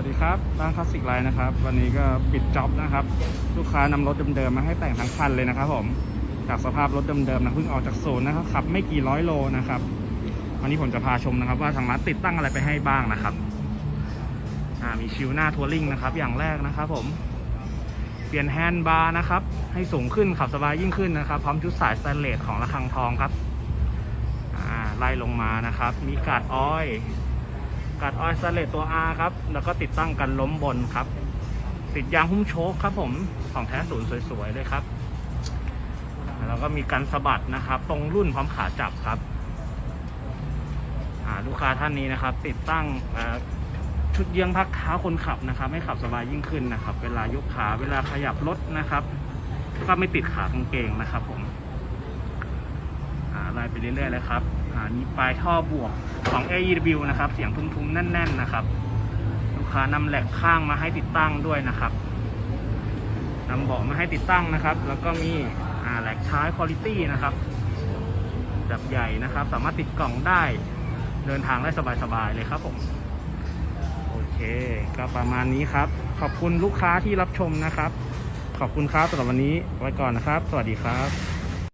วัสดีครับร้านคลาสสิกไลน์นะครับ วันนี้ก็ปิดจ็อบนะครับ ลูกค้านำรถเดิมๆมาให้แต่งทั้งคันเลยนะครับผมจากสภาพรถเดิมๆนะเพิ่งออกจากศูนย์นะครับขับไม่กี่ร้อยโลนะครับวันนี้ผมจะพาชมนะครับ ว่าทางร้านติดตั้งอะไรไปให้บ้างนะครับอ่ามีชิวหน้าทัวริงนะครับ อย่างแรกนะครับ ผมเปลี่ยนแฮนด์บาร์นะครับ ให้สูงขึ้นขับสบายยิ่งขึ้นนะครับ พร้อมชุดสายสแตนเลสของระฆังทองครับอ่าไล่ลงมานะครับ มีกาดออย กัดออยสเลตตัว R ครับ แล้วก็ติดตั้งกันล้มบนครับ ติดยางหุ้มโชคครับผมของแท้ศูนย์สวยๆเลยครับ แล้วก็มีกันสะบัดนะครับ ตรงรุ่นพร้อมขาจับครับลูกค้าท่านนี้นะครับ ติดตั้งชุดเยื้องพักเท้าคนขับนะครับ ให้ขับสบายยิ่งขึ้นนะครับ เวลายกขาเวลาขยับรถนะครับ ก็ไม่ติดขากางเกงนะครับ ผมอ่าไล่ไปเรื่อยๆเลยครับอ่านี่ปลายท่อบวก ของ AEW นะครับ เสียงทุ้มๆ แน่น ๆ นะครับ ลูกค้านำแหลกข้างมาให้ติดตั้งด้วยนะครับนำเบาะมาให้ติดตั้งนะครับ แล้วก็มีแหลกท้ายคุณ i t y นะครับแบบใหญ่นะครับ สามารถติดกล่องได้เดินทางได้สบายๆเลยครับผม โอเคก็ประมาณนี้ครับ ขอบคุณลูกค้าที่รับชมนะครับ ขอบคุณครับสำหรับวันนี้ไว้ก่อนนะครับ สวัสดีครับ